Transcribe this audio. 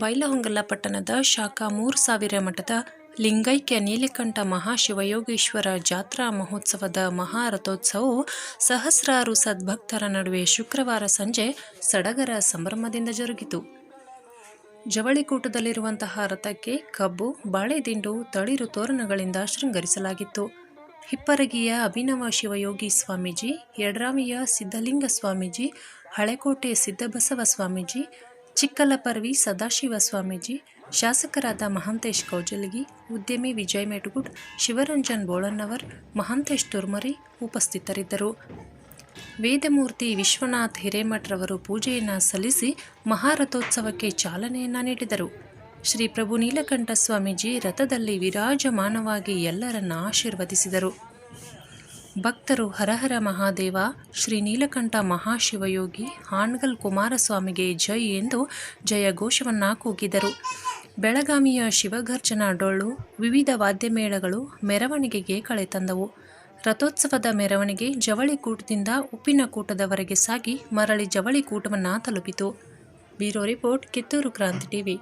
ಬೈಲಹೊಂಗಲ ಪಟ್ಟಣದ ಶಾಖಾ ಮೂರು ಸಾವಿರ ಮಠದ ಲಿಂಗೈಕ್ಯ ನೀಲಕಂಠ ಮಹಾಶಿವಯೋಗೀಶ್ವರ ಜಾತ್ರಾ ಮಹೋತ್ಸವದ ಮಹಾರಥೋತ್ಸವವು ಸಹಸ್ರಾರು ಸದ್ಭಕ್ತರ ನಡುವೆ ಶುಕ್ರವಾರ ಸಂಜೆ ಸಡಗರ ಸಂಭ್ರಮದಿಂದ ಜರುಗಿತು. ಜವಳಿಕೂಟದಲ್ಲಿರುವಂತಹ ರಥಕ್ಕೆ ಕಬ್ಬು, ಬಾಳೆದಿಂಡು, ತಳಿರು ತೋರಣಗಳಿಂದ ಶೃಂಗರಿಸಲಾಗಿತ್ತು. ಹಿಪ್ಪರಗಿಯ ಅಭಿನವ ಶಿವಯೋಗಿ ಸ್ವಾಮೀಜಿ ಯಡ್ರಾಮಿಯ ಸಿದ್ಧಲಿಂಗ ಸ್ವಾಮೀಜಿ, ಹಳೆಕೋಟೆ ಸಿದ್ದಬಸವ ಸ್ವಾಮೀಜಿ ಚಿಕ್ಕಲಪರ್ವಿ ಸದಾಶಿವ ಸ್ವಾಮೀಜಿ ಶಾಸಕರಾದ ಮಹಾಂತೇಶ್ ಕೌಜಲಗಿ, ಉದ್ಯಮಿ ವಿಜಯ್ ಮೇಟ್ಗುಡ್, ಶಿವರಂಜನ್ ಬೋಳನ್ನವರ್, ಮಹಾಂತೇಶ್ ತುರ್ಮರಿ ಉಪಸ್ಥಿತರಿದ್ದರು. ವೇದಮೂರ್ತಿ ವಿಶ್ವನಾಥ್ ಹಿರೇಮಠ್ರವರು ಪೂಜೆಯನ್ನು ಸಲ್ಲಿಸಿ ಮಹಾರಥೋತ್ಸವಕ್ಕೆ ಚಾಲನೆಯನ್ನು ನೀಡಿದರು. ಶ್ರೀ ಪ್ರಭು ನೀಲಕಂಠ ಸ್ವಾಮೀಜಿ ರಥದಲ್ಲಿ ವಿರಾಜಮಾನವಾಗಿ ಎಲ್ಲರನ್ನ ಆಶೀರ್ವದಿಸಿದರು. ಭಕ್ತರು ಹರಹರ ಮಹಾದೇವ ಶ್ರೀ ನೀಲಕಂಠ ಮಹಾಶಿವಯೋಗಿ, ಹಾಣ್ಗಲ್ ಕುಮಾರಸ್ವಾಮಿಗೆ ಜೈ ಎಂದು ಜಯ ಘೋಷವನ್ನು ಕೂಗಿದರು ಬೆಳಗಾವಿಯ ಶಿವಗರ್ಜನ ಡೊಳ್ಳು, ವಿವಿಧ ವಾದ್ಯಮೇಳಗಳು ಮೆರವಣಿಗೆಗೆ ಕಳೆ ತಂದವು. ರಥೋತ್ಸವದ ಮೆರವಣಿಗೆ ಜವಳಿ ಜವಳಿಕೂಟದಿಂದ ಉಪ್ಪಿನಕೂಟದವರೆಗೆ ಸಾಗಿ ಮರಳಿ ಜವಳಿ ಕೂಟವನ್ನು ತಲುಪಿತು. ಬ್ಯೂರೋ ರಿಪೋರ್ಟ್, ಕಿತ್ತೂರು ಕ್ರಾಂತಿ ಟಿವಿ.